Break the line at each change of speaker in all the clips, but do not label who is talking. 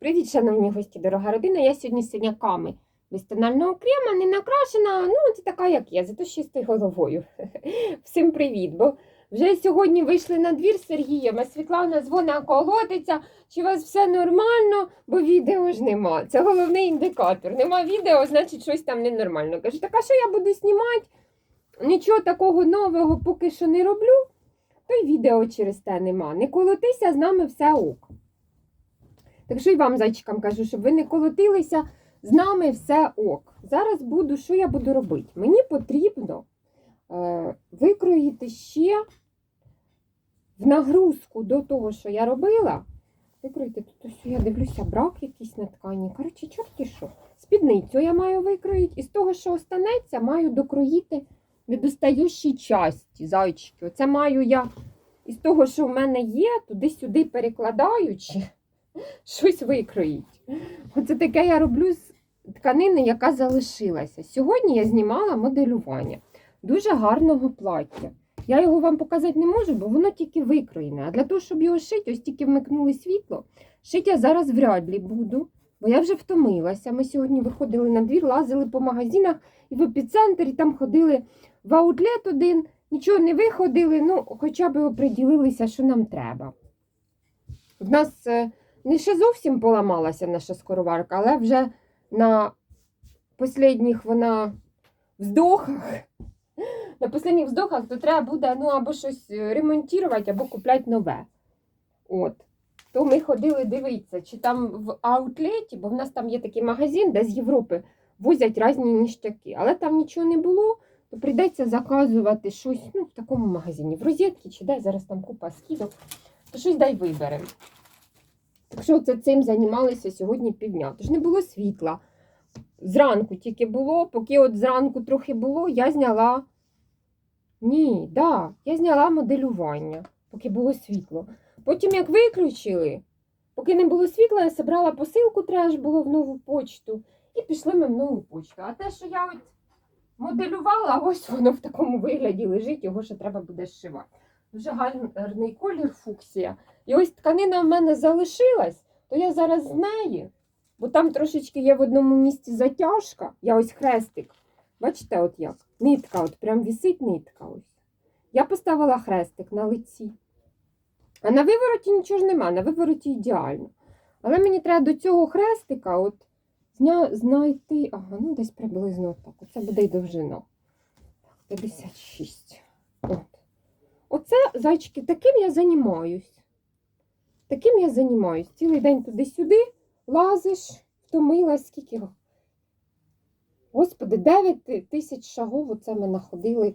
Привіт, шановні гості, дорога родина. Я сьогодні з синяками без тонального крема, не накрашена, ну, це така, як я, зато з головою. Всім привіт! Бо вже сьогодні вийшли на двір з Сергієм, а Світлана дзвонить колотиться, чи у вас все нормально, бо відео ж нема. Це головний індикатор. Нема відео, значить щось там ненормально. Каже, так а що я буду знімати? Нічого такого нового поки що не роблю, то й відео через те нема. Не колотися, з нами все ок. Так що й вам, зайчикам, кажу, щоб ви не колотилися, з нами все ок. Зараз буду, що я буду робити? Мені потрібно е, викроїти ще в нагрузку до того, що я робила. Викроїти тут ось я дивлюся, брак якийсь на ткані. Коротше, чорті що. Спідницю я маю викроїти, і з того, що останеться, маю докроїти недостаючі часті, зайчики. Оце маю я із того, що в мене є, туди-сюди перекладаючи, щось викроїть. Оце таке я роблю з тканини, яка залишилася. Сьогодні я знімала моделювання дуже гарного плаття. Я його вам показати не можу, бо воно тільки викроєне. А для того, щоб його шити, ось тільки вмикнули світло. Шити я зараз вряд ли буду, бо я вже втомилася. Ми сьогодні виходили на двір, лазили по магазинах і в епіцентр, і там ходили в аутлет один, нічого не виходили, ну, хоча б оприділилися, що нам треба. В нас е, не ще зовсім поламалася наша скороварка, але вже на останніх вона вздохах. На останніх вздохах то треба буде ну, або щось е, ремонтувати, або купляти нове. От. То ми ходили дивитися, чи там в аутлеті, бо в нас там є такий магазин, де з Європи возять різні ніштяки. Але там нічого не було, то прийдеться заказувати щось ну, в такому магазині. В розетці чи де зараз там купа скидок, то щось дай виберемо. Так що це цим займалися сьогодні півдня. Тож не було світла. Зранку тільки було, поки от зранку трохи було, я зняла. Ні, да, я зняла моделювання, поки було світло. Потім, як виключили, поки не було світла, я зібрала посилку, треба ж було в нову почту, і пішли ми в нову почту. А те, що я от моделювала, ось воно в такому вигляді лежить, його ще треба буде зшивати. Дуже гарний колір фуксія. І ось тканина в мене залишилась, то я зараз з неї, бо там трошечки є в одному місці затяжка, я ось хрестик. Бачите, от як? Нитка, от прям вісить нитка. ось. Я поставила хрестик на лиці. А на вивороті нічого ж нема, на вивороті ідеально. Але мені треба до цього хрестика от знайти. Ага, ну десь приблизно так. Оце буде й довжина. Так, 56. От. Оце, зайчики, таким я займаюсь. Таким я займаюсь. Цілий день туди-сюди лазиш, втомилась, скільки. Господи, 9 тисяч шагов оце ми находили.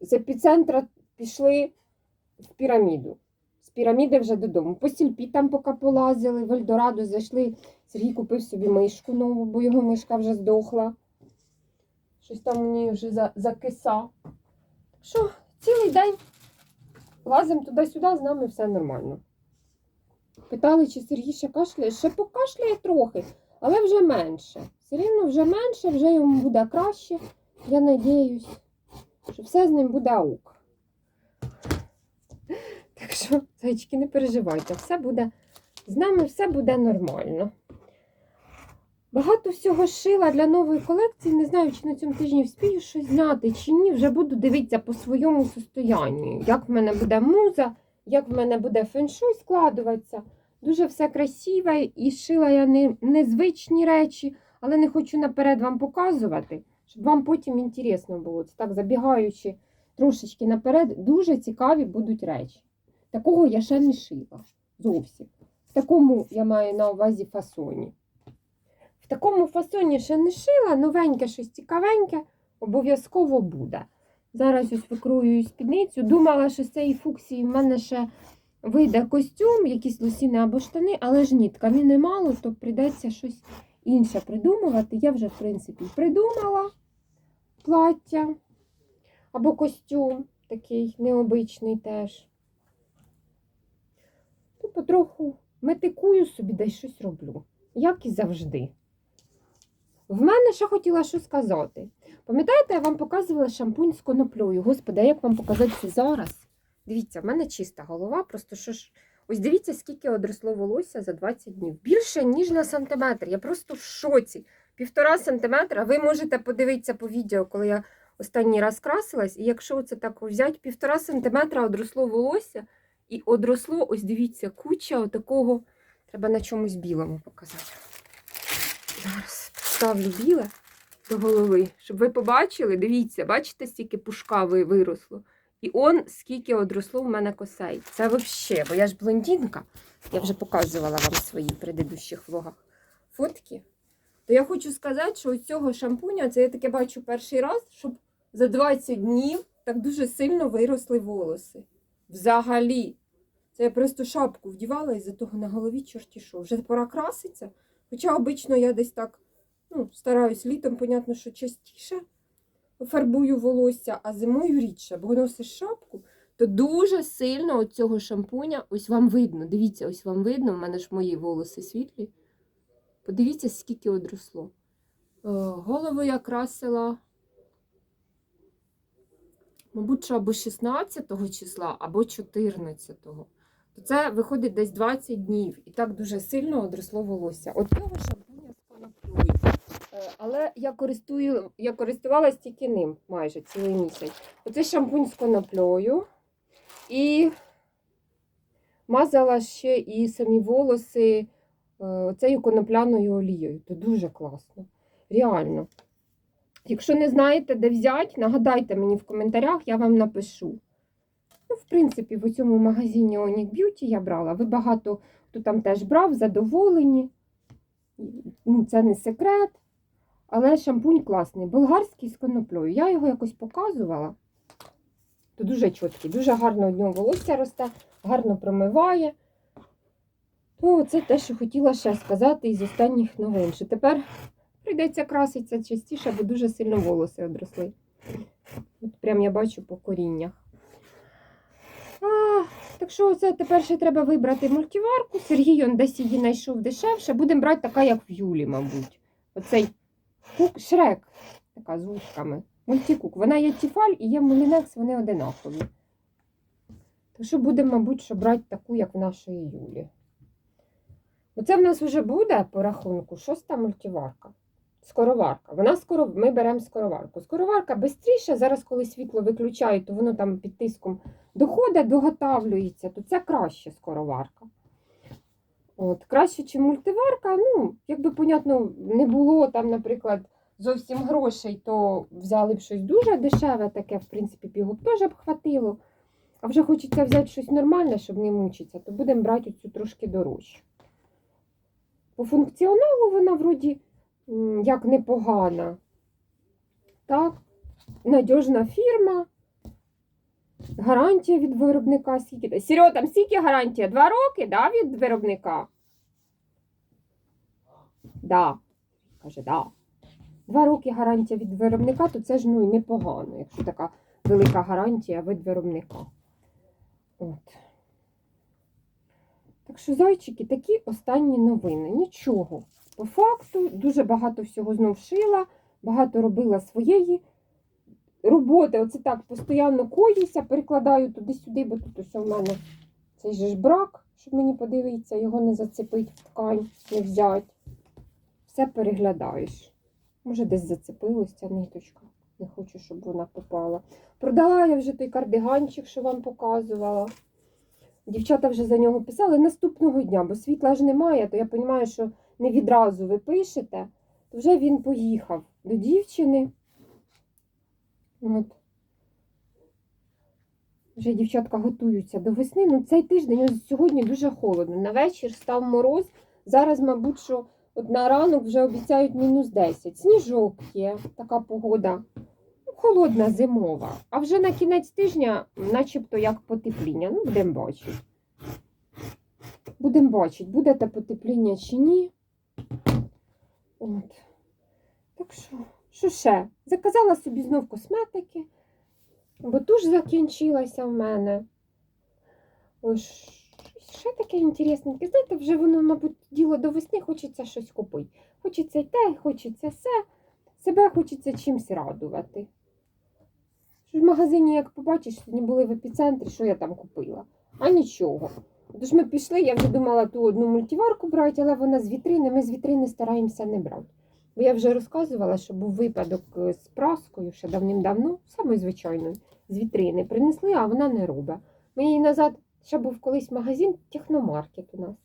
З епіцентра пішли в піраміду. З піраміди вже додому. По сільпі там поки полазили, в Ельдорадо зайшли. Сергій купив собі мишку нову, бо його мишка вже здохла. Щось там у ній вже за- закиса. Що цілий день лазимо туди-сюди, з нами все нормально. Питали, чи Сергій ще кашляє. Ще покашляє трохи, але вже менше. Все рівно вже менше, вже йому буде краще. Я надіюсь, що все з ним буде ок. Так що, зайчики, не переживайте, все буде з нами все буде нормально. Багато всього шила для нової колекції. Не знаю, чи на цьому тижні вспію щось зняти, чи ні. Вже буду дивитися по своєму состоянню. Як в мене буде муза, як в мене буде феншуй складуватися. Дуже все красиве і шила я не, незвичні речі, але не хочу наперед вам показувати, щоб вам потім інтересно було. Це так забігаючи трошечки наперед, дуже цікаві будуть речі. Такого я ще не шила зовсім. Такому я маю на увазі фасоні. В такому фасоні ще не шила, новеньке щось цікавеньке, обов'язково буде. Зараз ось викрою спідницю. Думала, що з цієї фуксії в мене ще вийде костюм, якісь лосіни або штани, але ж ні, тканини мало, то прийдеться щось інше придумувати. Я вже, в принципі, придумала плаття або костюм такий необичний теж. То потроху метикую собі, десь щось роблю, як і завжди. В мене ще хотіла що сказати. Пам'ятаєте, я вам показувала шампунь з коноплею. Господи, як вам показати це зараз? Дивіться, в мене чиста голова, просто що ж Ось дивіться, скільки одросло волосся за 20 днів. Більше, ніж на сантиметр. Я просто в шоці. Півтора сантиметра. Ви можете подивитися по відео, коли я останній раз красилась. І якщо це так взяти, півтора сантиметра одросло волосся. І одросло, ось дивіться, куча отакого. Треба на чомусь білому показати. Зараз ставлю біле до голови, щоб ви побачили. Дивіться, бачите, стільки пушка ви- виросло. І он скільки одросло в мене косей. Це взагалі, бо я ж блондинка. Я вже показувала вам в своїх предыдущих влогах фотки. То я хочу сказати, що ось цього шампуня, це я таке бачу перший раз, щоб за 20 днів так дуже сильно виросли волоси. Взагалі. Це я просто шапку вдівала і за того на голові чорті що. Вже пора краситься. Хоча обично я десь так ну, стараюсь літом, понятно, що частіше фарбую волосся, а зимою рідше, бо носиш шапку, то дуже сильно от цього шампуня, ось вам видно. Дивіться, ось вам видно, в мене ж мої волоси світлі. Подивіться, скільки одросло. Е, Голову я красила, мабуть, що або 16 числа, або 14. То це виходить десь 20 днів. І так дуже сильно одросло волосся. От коноплею. Е, Але я користую, я користувалась тільки ним майже цілий місяць. Оце шампунь з коноплею. І мазала ще і самі волоси е, цією конопляною олією. Це дуже класно. Реально. Якщо не знаєте, де взяти, нагадайте мені в коментарях, я вам напишу. Ну, в принципі, в цьому магазині Onic Beauty я брала. Ви багато хто там теж брав, задоволені. Це не секрет. Але шампунь класний. Болгарський з коноплею. Я його якось показувала. То дуже чіткий, дуже гарно від нього волосся росте, гарно промиває. То це те, що хотіла ще сказати із останніх новин. Що тепер прийдеться краситися частіше, бо дуже сильно волоси одросли. От прям я бачу по коріннях. А, так що це тепер ще треба вибрати мультиварку. Сергій он десь її знайшов дешевше. Будемо брати така, як в Юлі, мабуть. Оцей кук, шрек, така з вушками. Мультикук. Вона є Тіфаль і є Мулінекс, вони одинакові. Так що будемо, мабуть, що брати таку, як в нашої Юлі. Оце в нас вже буде по рахунку шоста мультиварка. Скороварка. Вона скоро, ми беремо скороварку. Скороварка швидше, зараз, коли світло виключають, то воно там під тиском доходить, доготавлюється, то це краще скороварка. От, краще, чи мультиварка, ну, якби, понятно, не було там, наприклад, зовсім грошей, то взяли б щось дуже дешеве, таке, в принципі, пігуб теж б хватило. А вже хочеться взяти щось нормальне, щоб не мучитися, то будемо брати цю трошки дорожчу. По функціоналу вона вроді як непогана. Так, надіжна фірма. Гарантія від виробника скільки? Серьо, там скільки гарантія? Два роки да, від виробника? Да. Каже, да. Два роки гарантія від виробника, то це ж ну і непогано, якщо така велика гарантія від виробника. От. Так що, зайчики, такі останні новини. Нічого. По факту, дуже багато всього знов шила, багато робила своєї роботи. Оце так постійно коюся, перекладаю туди-сюди, бо тут ось у мене цей же ж брак, щоб мені подивитися, його не зацепить в ткань, не взяти. Все переглядаєш. Може, десь зацепилась ця ниточка. Не хочу, щоб вона попала. Продала я вже той кардиганчик, що вам показувала. Дівчата вже за нього писали наступного дня, бо світла ж немає, то я розумію, що не відразу ви пишете, то вже він поїхав до дівчини. От. Вже дівчатка готуються до весни. Ну, цей тиждень ось сьогодні дуже холодно. На вечір став мороз. Зараз, мабуть, що от на ранок вже обіцяють мінус 10. Сніжок є, така погода. Ну, Холодна зимова. А вже на кінець тижня, начебто, як потепління. Ну, будемо бачити. Будемо бачити, буде те потепління чи ні. От. Так що, що ще? Заказала собі знов косметики, бо туш закінчилася в мене. Ось ще таке інтересненьке. Знаєте, вже воно, мабуть, діло до весни, хочеться щось купити. Хочеться й те, хочеться все. Себе хочеться чимось радувати. В магазині, як побачиш, сьогодні були в епіцентрі, що я там купила. А нічого. Тож ми пішли, я вже думала ту одну мультиварку брати, але вона з вітрини. Ми з вітрини стараємося не брати. Бо я вже розказувала, що був випадок е, з праскою ще давним-давно, самою звичайною, з вітрини. Принесли, а вона не робить. Ми її назад, ще був колись магазин, техномаркет у нас.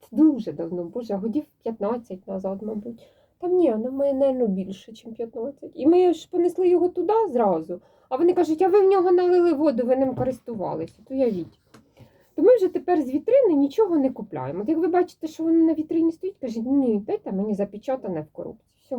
Це дуже давно, боже, годів 15 назад, мабуть. Там ні, ми, мабуть, більше, ніж 15. І ми ж понесли його туди зразу. А вони кажуть, а ви в нього налили воду, ви ним користувалися. То явіть. То ми вже тепер з вітрини нічого не купляємо. От як ви бачите, що воно на вітрині стоїть, кажіть, ні, дайте мені запечатане в коробці. Все.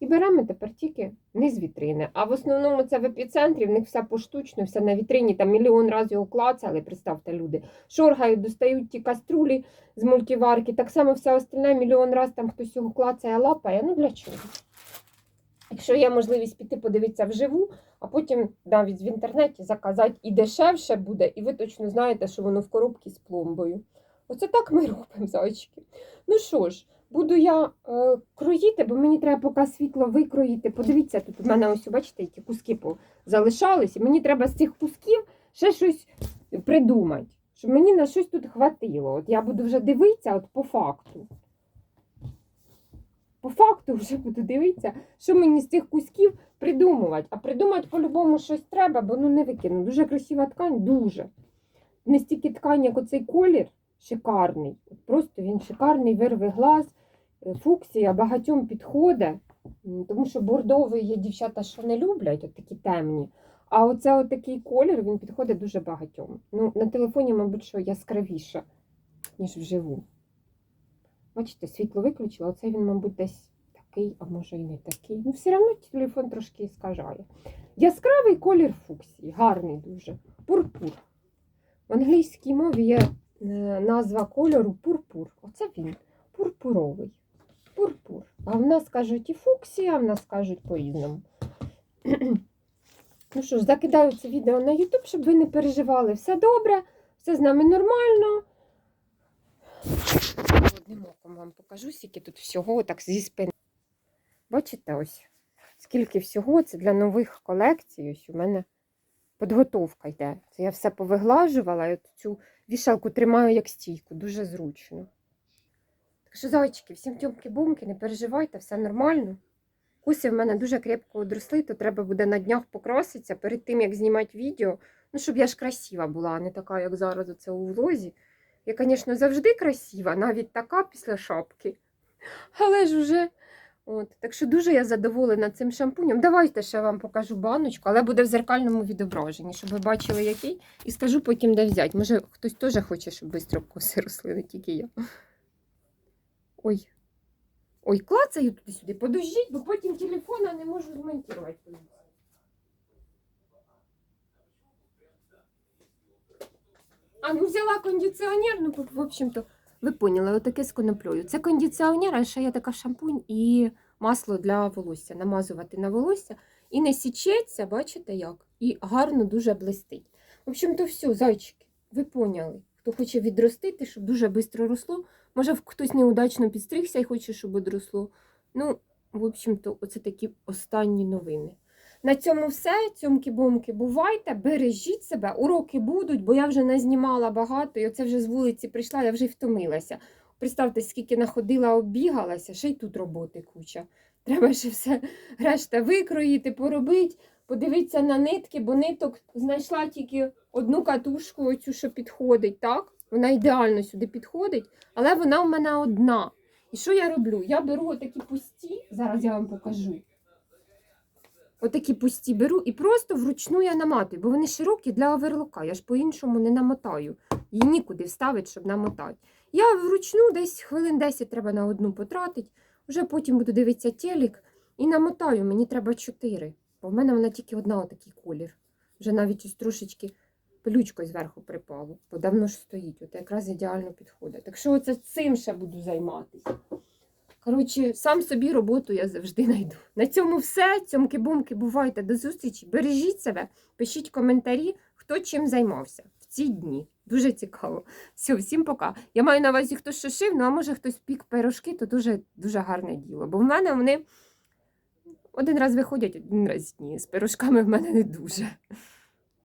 І беремо тепер тільки не з вітрини. А в основному це в епіцентрі, в них все поштучно, все на вітрині, там мільйон разів його клацали, представте, люди. Шоргають, достають ті каструлі з мультиварки. Так само все остальне мільйон разів там хтось його клацає, лапає. Ну для чого? Якщо є можливість піти подивитися вживу, а потім навіть в інтернеті заказати і дешевше буде, і ви точно знаєте, що воно в коробці з пломбою. Оце так ми робимо, зайчики. Ну що ж, буду я е, кроїти, бо мені треба поки світло викроїти. Подивіться, тут у мене ось, бачите, які куски залишались, і мені треба з цих кусків ще щось придумати, щоб мені на щось тут хватило. От я буду вже дивитися от по факту. По факту вже буду дивитися, що мені з цих кусків придумувати. А придумати по-любому щось треба, бо ну не викину. Дуже красива ткань, дуже. Не стільки ткань, як оцей колір шикарний. Просто він шикарний, вирве глаз, е, фуксія багатьом підходить. Тому що бордовий є дівчата, що не люблять, от такі темні. А оце от такий колір він підходить дуже багатьом. Ну, на телефоні, мабуть, що яскравіше, ніж вживу. Бачите, світло виключила, оце він, мабуть, десь такий, а може і не такий. Ну, все одно телефон трошки скажає. Яскравий колір фуксії, гарний дуже. Пурпур. В англійській мові є е, назва кольору пурпур. Оце він. Пурпуровий. Пурпур. А в нас кажуть і фуксія, а в нас кажуть по-різному. ну що ж, закидаю це відео на YouTube, щоб ви не переживали. Все добре, все з нами нормально. Одним оком вам покажу, скільки тут всього так зі спини. Бачите ось, скільки всього це для нових колекцій. Ось у мене підготовка йде. Це я все повиглажувала і цю вішалку тримаю як стійку, дуже зручно. Так що, зайчики, всім тьомки-бумки, не переживайте, все нормально. Куси в мене дуже крепко одросли, то треба буде на днях покраситися перед тим, як знімати відео. Ну, щоб я ж красива була, а не така, як зараз оце у влозі. Я, звісно, завжди красива, навіть така після шапки. Але ж уже. От. Так що дуже я задоволена цим шампунем. Давайте ще вам покажу баночку, але буде в зеркальному відображенні, щоб ви бачили, який. І скажу потім, де взяти. Може, хтось теж хоче, щоб швидко коси росли, не тільки я. Ой. Ой, клацаю туди-сюди. Подождіть, бо потім телефона не можу змонтувати. А ну взяла кондиціонер, ну, в общем-то, ви поняли, отаке з коноплею. Це кондиціонер, а ще є така шампунь і масло для волосся. Намазувати на волосся і не січеться, бачите як? І гарно дуже блистить. В общем-то, все, зайчики, ви поняли. Хто хоче відростити, щоб дуже швидко росло. Може, хтось неудачно підстригся і хоче, щоб одросло. Ну, в общем-то, оце такі останні новини. На цьому все. Цьомки-бомки, бувайте, бережіть себе, уроки будуть, бо я вже не знімала багато, і оце вже з вулиці прийшла, я вже й втомилася. Представте, скільки находила, оббігалася, ще й тут роботи куча. Треба ще все решта викроїти, поробити, подивитися на нитки, бо ниток знайшла тільки одну катушку, оцю, що підходить, так? Вона ідеально сюди підходить, але вона в мене одна. І що я роблю? Я беру отакі пусті, зараз я вам покажу. Отакі пусті беру і просто вручну я наматую, бо вони широкі для оверлока. Я ж по-іншому не намотаю. Її нікуди вставити, щоб намотати. Я вручну десь хвилин 10 треба на одну потратити, вже потім буду дивитися телек і намотаю. Мені треба 4, бо в мене вона тільки одна отакий колір. Вже навіть ось трошечки пилючкою зверху припало, бо давно ж стоїть. От якраз ідеально підходить. Так що оце цим ще буду займатися. Коротше, сам собі роботу я завжди знайду. На цьому все. Цьомки-бумки, бувайте до зустрічі. Бережіть себе, пишіть коментарі, хто чим займався в ці дні. Дуже цікаво. Все, всім пока. Я маю на увазі, хто що шив, ну а може хтось пік пирожки, то дуже, дуже гарне діло. Бо в мене вони один раз виходять, один раз ні. З пирожками в мене не дуже.